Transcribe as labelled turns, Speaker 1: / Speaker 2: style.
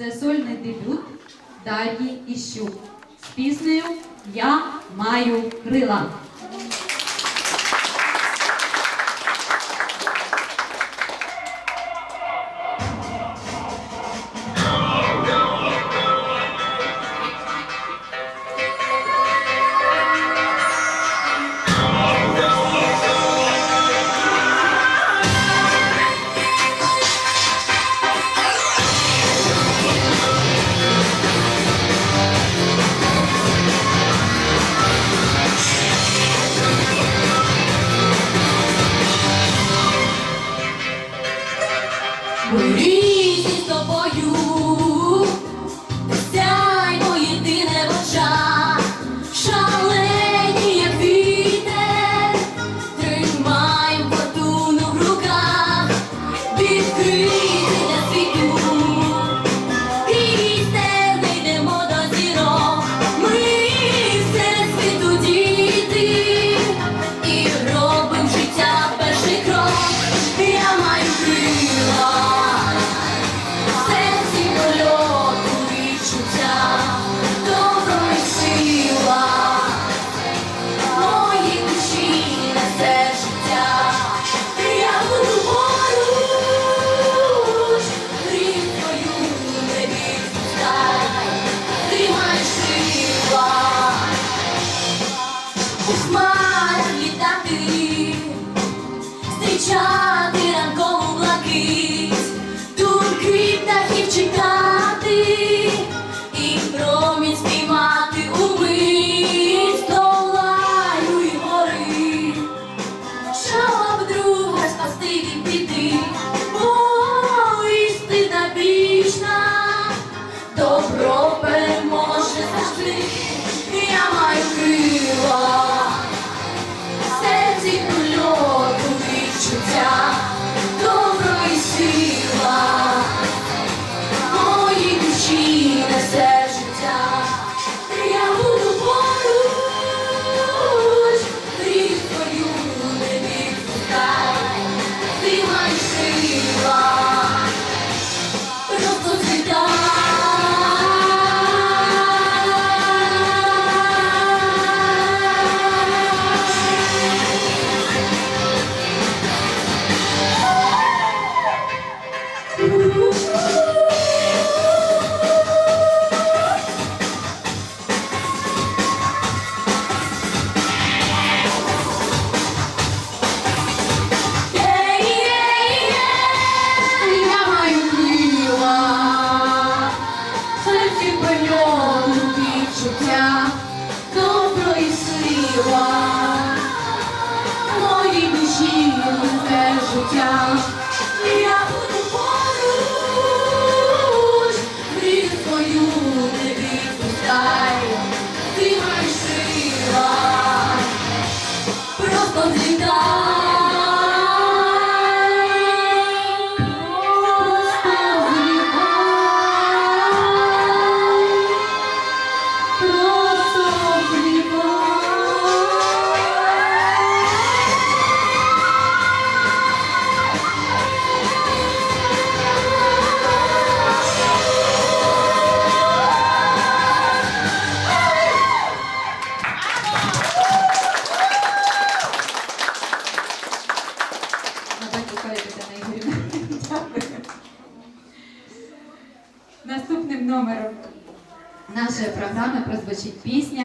Speaker 1: Це сольний дебют Дар'ї Іщук з піснею Я маю крила. comprou down. під номером нашої програми прозвучить пісня.